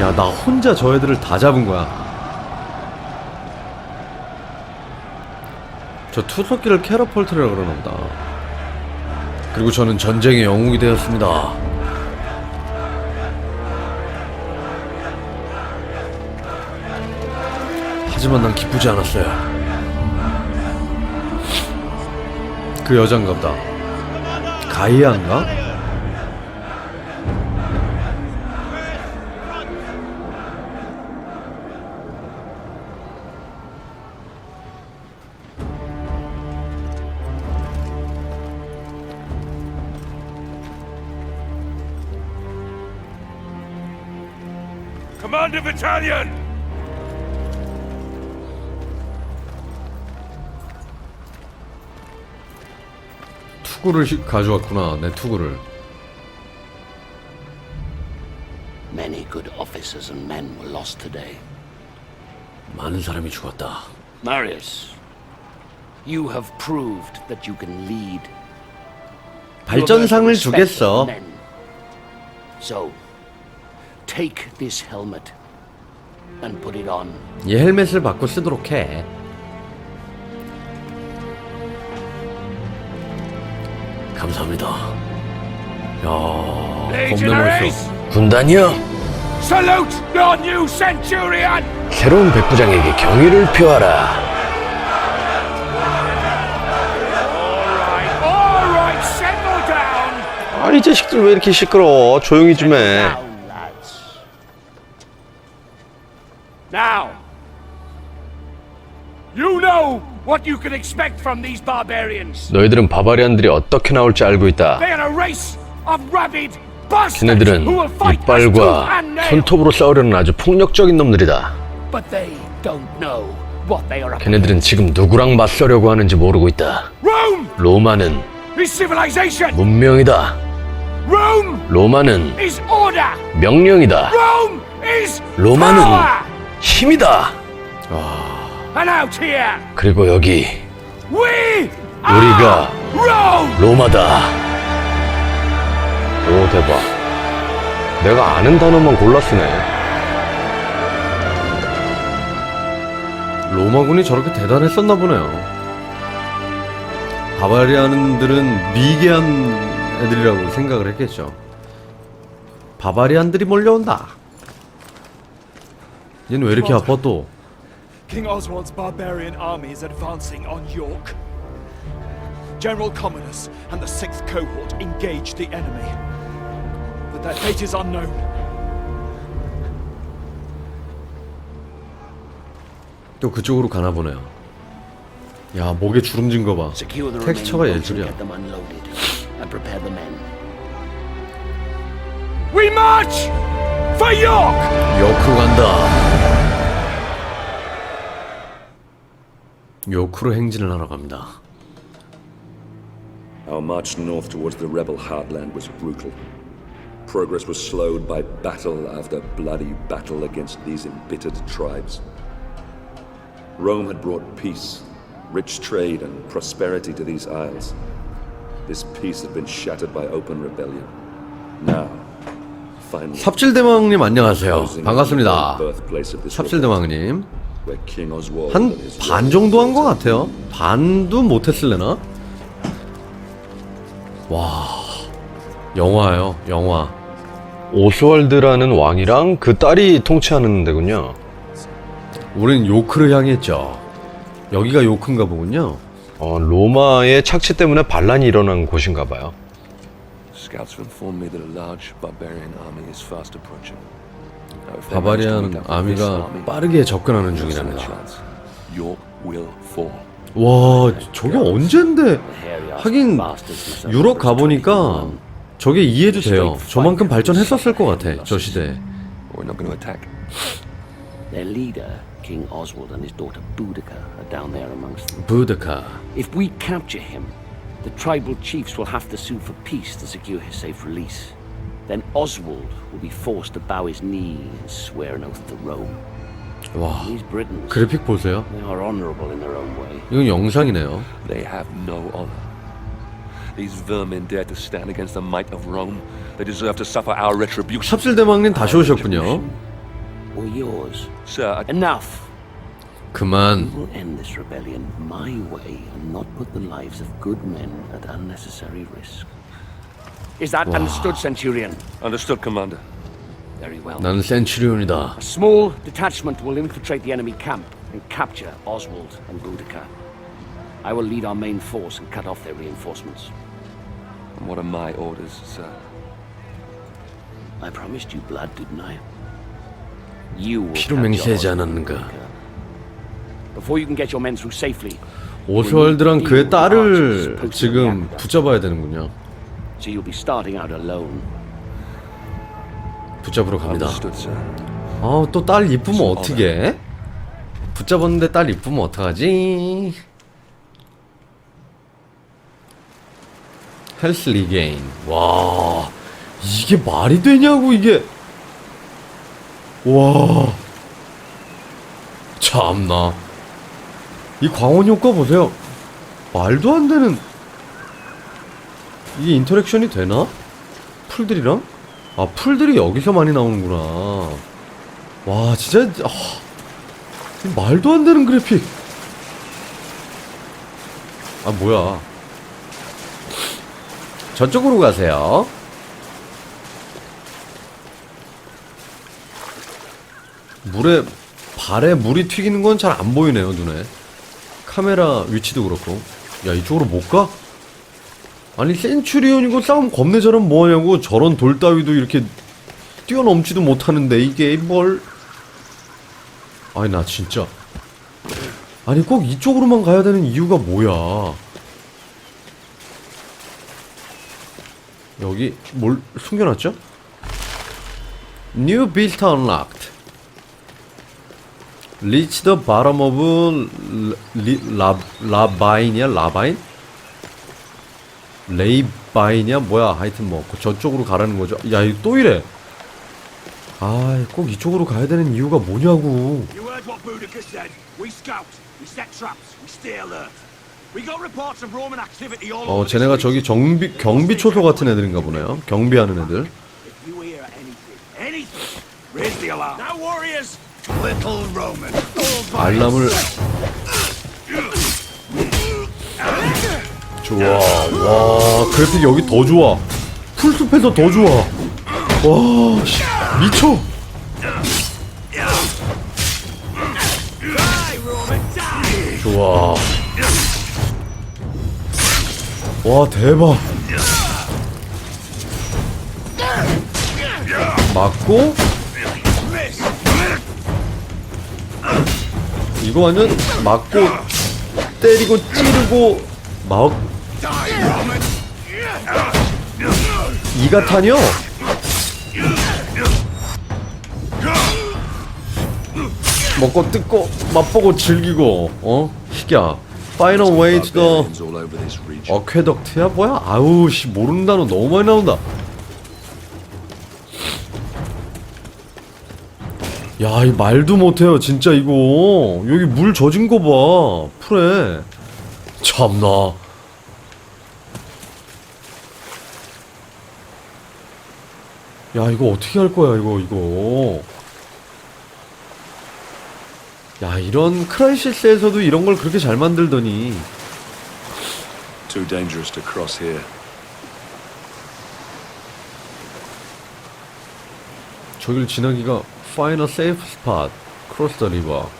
야, 나 혼자 저 애들을 다 잡은 거야. 저 투석기를 캐러폴트라 그러나 보다. 그리고 저는 전쟁의 영웅이 되었습니다. 하지만 난 기쁘지 않았어요. 그 여잔가 보다. 가이아인가? Commander Battalion! 투구를 시- 가져왔구나. 내 투구를. Many good officers and men were lost today. 많은 사람이 죽었다. Marius, you have proved that you can lead. 발전상을 주겠어. So, take this helmet and put it on. 이 헬멧을 받고 쓰도록 해. 감사합니다. 야, 겁나 Legionaries! 멋있어. 군단이요? Salute your new Centurion! 새로운 백부장에게 경의를 표하라. Alright, alright, settle down! 아, 이 자식들 왜 이렇게 시끄러워? 조용히 좀 해. Now, you know what you can expect from these barbarians. 너희들은 바바리안들이 어떻게 나올지 알고 있다. They are a race of rabid bastards 걔네들은 who will fight us tooth 이빨과 and nail. 손톱으로 싸우려는 아주 폭력적인 놈들이다. But they don't know what they are up 걔네들은 지금 누구랑 맞서려고 하는지 모르고 있다. Rome 로마는 is civilization. 문명이다. Rome 로마는 is order. 명령이다. Rome is 로마는 power. 힘이다. 그리고 여기 우리가. 로마다. 오 대박. 내가 아는 단어만 골라 쓰네. 로마군이 저렇게 대단했었나 보네요. 바바리안들은 미개한 애들이라고 생각을 했겠죠. 바바리안들이 몰려온다. 얘는 왜 이렇게 아파 또? King Oswald's barbarian army is advancing on York. General Commodus and the 6th cohort engaged the enemy. But their fate is unknown. 또 그쪽으로 가나 보네요. 야 목에 주름진 거 봐. Secure the 텍스처가 예술이야. get them unloaded. And prepare the men. We march for York. 요크로 간다. 요크로 행진을 하러 갑니다. Our march north towards the rebel heartland was brutal. Progress was slowed by battle after bloody battle against these embittered tribes. Rome had brought peace, rich trade, and prosperity to these isles. This peace had been shattered by open rebellion. Now, finally, 삽질대왕님 안녕하세요. closing 반갑습니다. the birthplace of this 삽질대왕님 한 반 정도 한 것 같아요. 반도 못했을래나? 와 영화요 영화. 오스월드라는 왕이랑 그 딸이 통치하는 데군요. 우린 요크를 향했죠. 여기가 요크인가 보군요. 어, 로마의 착취 때문에 반란이 일어난 곳인가 봐요. Scouts have informed me that a large barbarian army is fast approaching. 바바리안 아미가 빠르게 접근하는 중이랍니다. 와 저게 언젠데? 하긴 유럽 가보니까 저게 이해도 돼요. 저만큼 발전했었을 것 같아 저 시대. 부드카. If we capture him, the tribal chiefs will have to sue for peace to secure his safe release. Then Oswald will be forced to bow his knee and swear an oath to Rome. 와 These Britons, 그래픽 보세요. they are honorable in their own way. 이건 영상이네요. They have no honor. These vermin dare to stand against the might of Rome. They deserve to suffer our retribution. 삽질대왕님 다시 오셨군요. or yours. Sir, I... Enough! 그만. We'll end this rebellion my way and not put the lives of good men at unnecessary risk. Is that understood, Centurion? Understood, Commander. Very well. 나는 센츄리온이다. A small detachment will infiltrate the enemy camp and capture Oswald and Boudica. I will lead our main force and cut off their reinforcements. And what are my orders, sir? I promised you blood, didn't I? You will 피로 capture 맹세하지 Oswald and 않았는가? Boudica. Before you can get your men through safely, 오스월드랑 그의 딸을 지금 붙잡아야 되는군요. So you'll be starting out alone. 붙잡으러 갑니다. Understood, sir. 아, 또 딸 이쁘면 어떻게? 붙잡았는데 딸 이쁘면 어떡하지? 헬스 리게인. 와, 이게 말이 되냐고 이게. 와, 참나. 이 광원 효과 보세요. 말도 안 되는. 이게 인터랙션이 되나? 풀들이랑? 아, 풀들이 여기서 많이 나오는구나. 와 진짜 아, 말도 안 되는 그래픽 아 뭐야 저쪽으로 가세요 물에 발에 물이 튀기는 건 잘 안 보이네요 눈에 카메라 위치도 그렇고 야 이쪽으로 못 가? 아니 센츄리온이고 싸움 겁내 잘하면 뭐하냐고 저런 돌 따위도 이렇게 뛰어넘지도 못하는데 이게 뭘 아니 나 진짜 아니 꼭 이쪽으로만 가야 되는 이유가 뭐야 여기 뭘 숨겨놨죠? New Beast Unlocked Reach the bottom of 라바인이야? 라바인? 레이바인이야? 뭐야 하여튼 뭐 저쪽으로 가라는 거죠 야 이거 또 이래 아, 꼭 이쪽으로 가야 되는 이유가 뭐냐고. 어, 쟤네가 저기 경비 경비 초소 같은 애들인가 보네요. 경비하는 애들. Hear 좋아. 와, 그래픽 여기 더 좋아. 풀숲에서 더 좋아. 와, 씨, 미쳐. 좋아. 와, 대박. 맞고 이거 완전 맞고 때리고 찌르고 막 이가탄이요? 먹고 뜯고 맛보고 즐기고 어? 희야 파이널 웨이 투더 Barbarians all over this region. 어퀘덕트야 뭐야? 아우 씨 모르는 단어 너무 많이 나온다 야 이 말도 못해요 진짜 이거 여기 물 젖은 거봐 풀에 참나 야 이거 어떻게 할 거야 이거 이거 야 이런 크라이시스에서도 이런 걸 그렇게 잘 만들더니 Too dangerous to cross here. 저길 지나기가 파이널 세이프 스팟 크로스 더 리버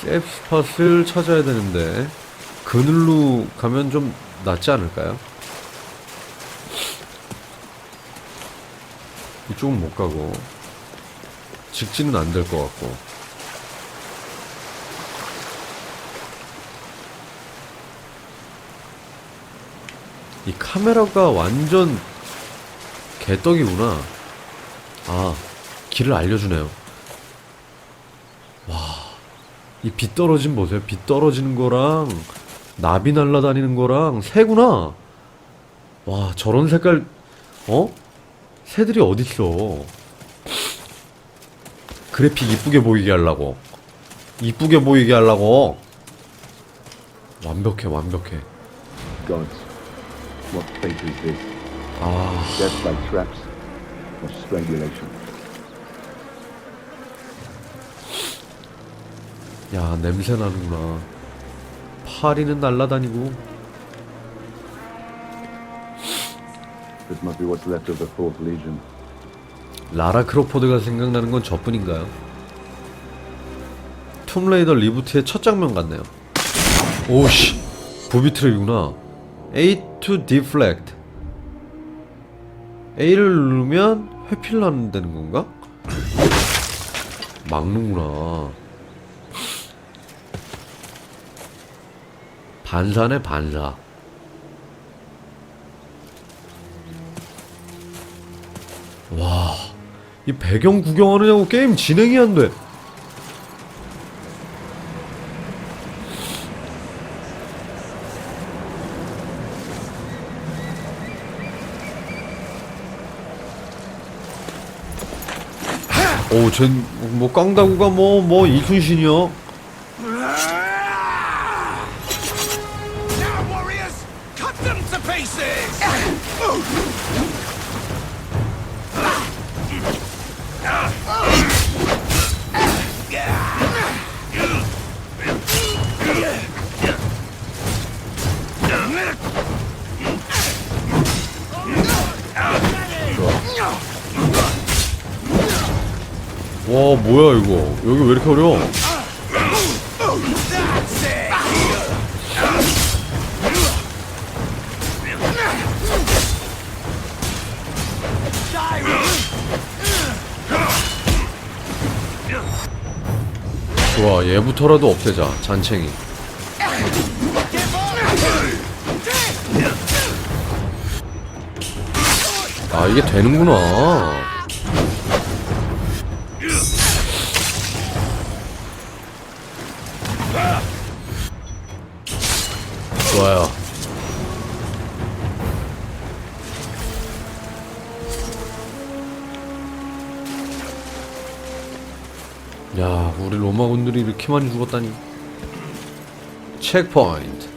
세이프 스팟을 찾아야 되는데 그늘로 가면 좀 낫지 않을까요? 이쪽은 못 가고 직진은 안 될 것 같고 이 카메라가 완전 개떡이구나 아, 길을 알려주네요. 와, 이비 떨어짐 보세요. 비 떨어지는 거랑 나비 날라다니는 거랑 새구나. 와, 저런 색깔, 어? 새들이 어딨어? 그래픽 이쁘게 보이게 하려고. 이쁘게 보이게 하려고. 완벽해 완벽해. 아야 냄새 나는구나. 파리는 날라다니고. This must be what's left of the Fourth Legion. 라라 크로포드가 생각나는 건 저뿐인가요? 툼레이더 리부트의 첫 장면 같네요 오씨 부비 트랩이구나 A to deflect A를 누르면 회피를 한다는 건가? 막는구나 반사네 반사 와, 이 배경 구경하느냐고 게임 진행이 안 돼. 오, 쟨 뭐 깡다구가 뭐 뭐 이순신이요? 와, 뭐야 이거? 여기 왜 이렇게 어려워? 좋아, 얘부터라도 없애자. 잔챙이. 아, 이게 되는구나. 좋아요. 야, 우리 로마군들이 이렇게 많이 죽었다니. 체크포인트.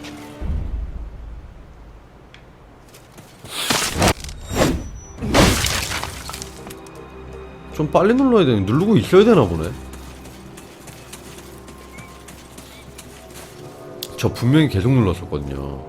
좀 빨리 눌러야 되는 누르고 있어야 되나 보네. 저 분명히 계속 눌렀었거든요.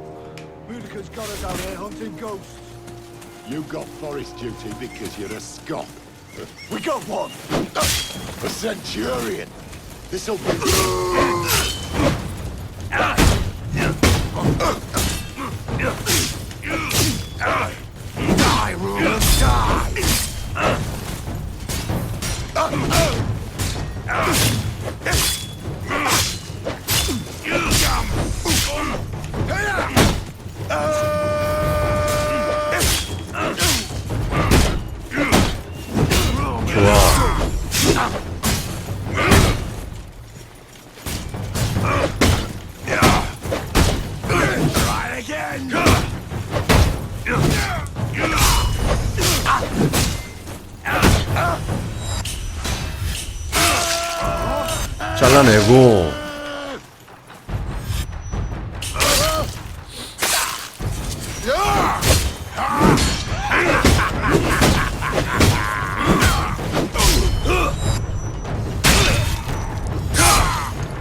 잘라내고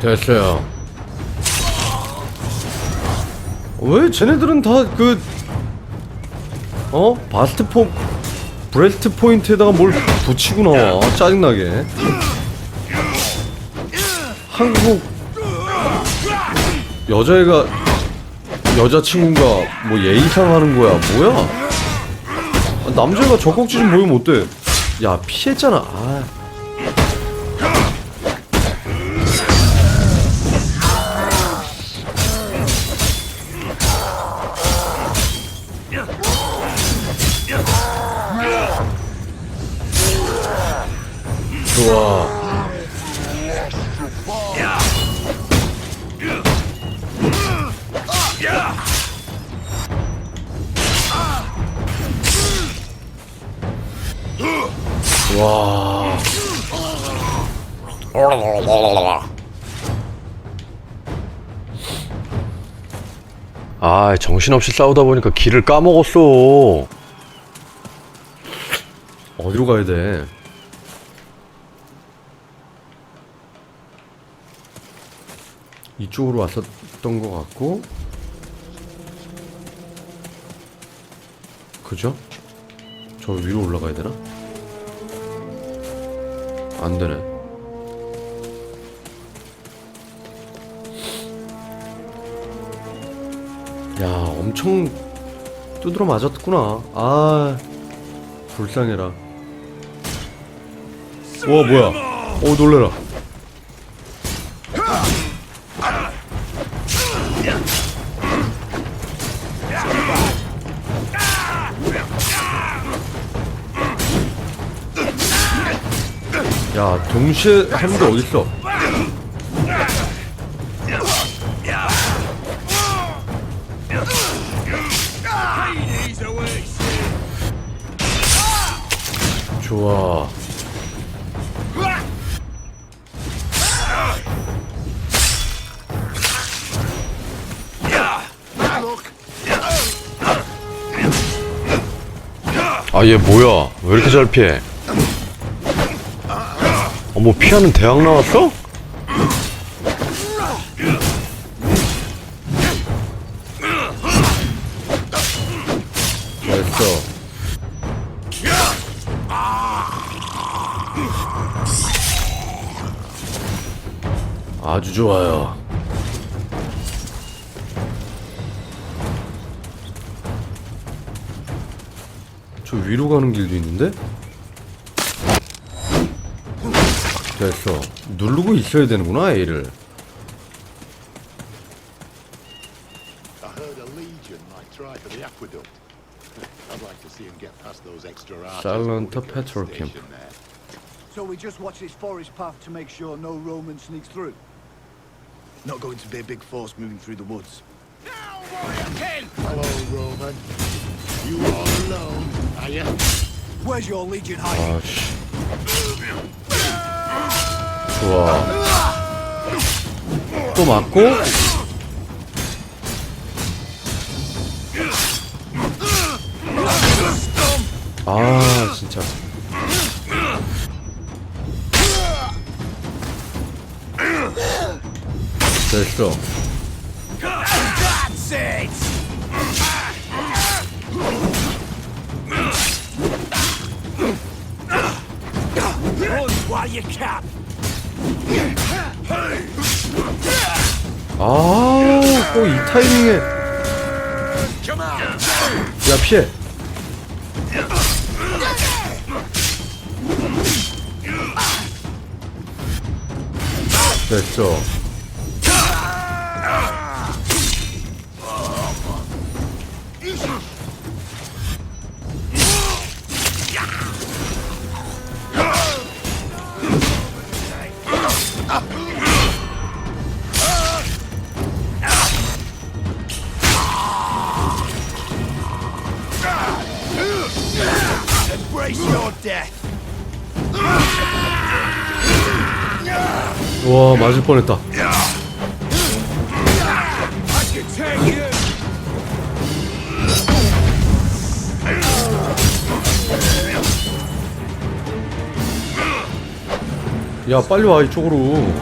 됐어요. 왜 쟤네들은 다 그 어? 바스트 포 브레스트 포인트에다가 뭘 붙이고 나와 짜증나게 한국 여자애가 여자친구가 뭐 예의상 하는 거야? 뭐야? 아, 남자가 젖꼭지 좀 보이면 어때? 야 피했잖아. 아. 좋아 와. 아, 정신없이 싸우다 보니까 길을 까먹었어. 어디로 가야 돼? 이쪽으로 왔었던 것 같고 그죠? 저 위로 올라가야 되나? 안 되네. 야, 엄청 두드러 맞았구나. 아, 불쌍해라. 와, 뭐야? 어, 놀래라. 동시에 하는 게 어딨어? 좋아. 아 얘 뭐야 왜 이렇게 잘 피해 어머 피하는 대학 나왔어? 됐어. 아주 좋아요. 저 위로 가는 길도 있는데? 됐어. 누르고 있어야 되는구나, A를. I heard a legion might try for the aqueduct. I'd like to see him get past those extra archers. Silent before he gets petrol camp. stationed there. So we just watch this forest path to make sure no Roman sneaks through? Not going to be a big force moving through the woods. Hello, Roman. You all alone, are you? Where's your legion hiding? 아씨. 좋아. 또 맞고. 아, 진짜. 됐어. You can! 아, 꼭 이 타이밍에. 야, 피해. 됐어. 와, 맞을 뻔했다. 야, 빨리 와, 이쪽으로.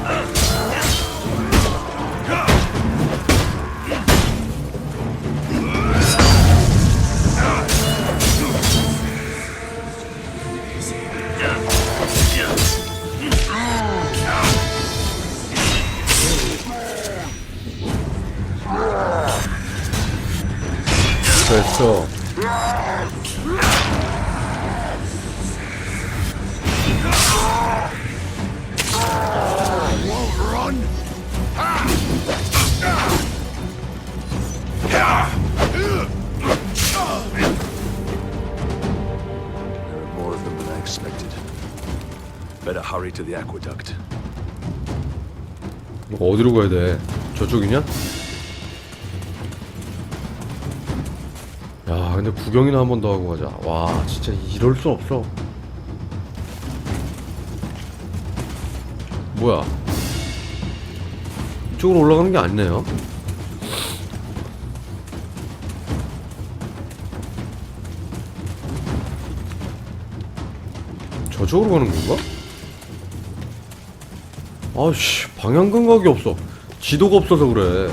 이거 어디로 가야 돼? 저쪽이냐? 야, 근데 구경이나 한 번 더 하고 가자. 와, 진짜 이럴 수 없어. 뭐야? 이쪽으로 올라가는 게 아니네요. 저쪽으로 가는 건가? 아씨, 방향 감각이 없어. 지도가 없어서 그래.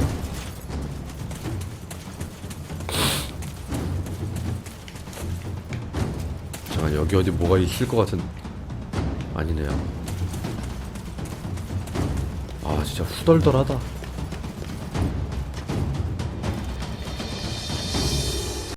여기 어디 뭐가 있을 것 같은 아니네요. 아 진짜 후덜덜하다.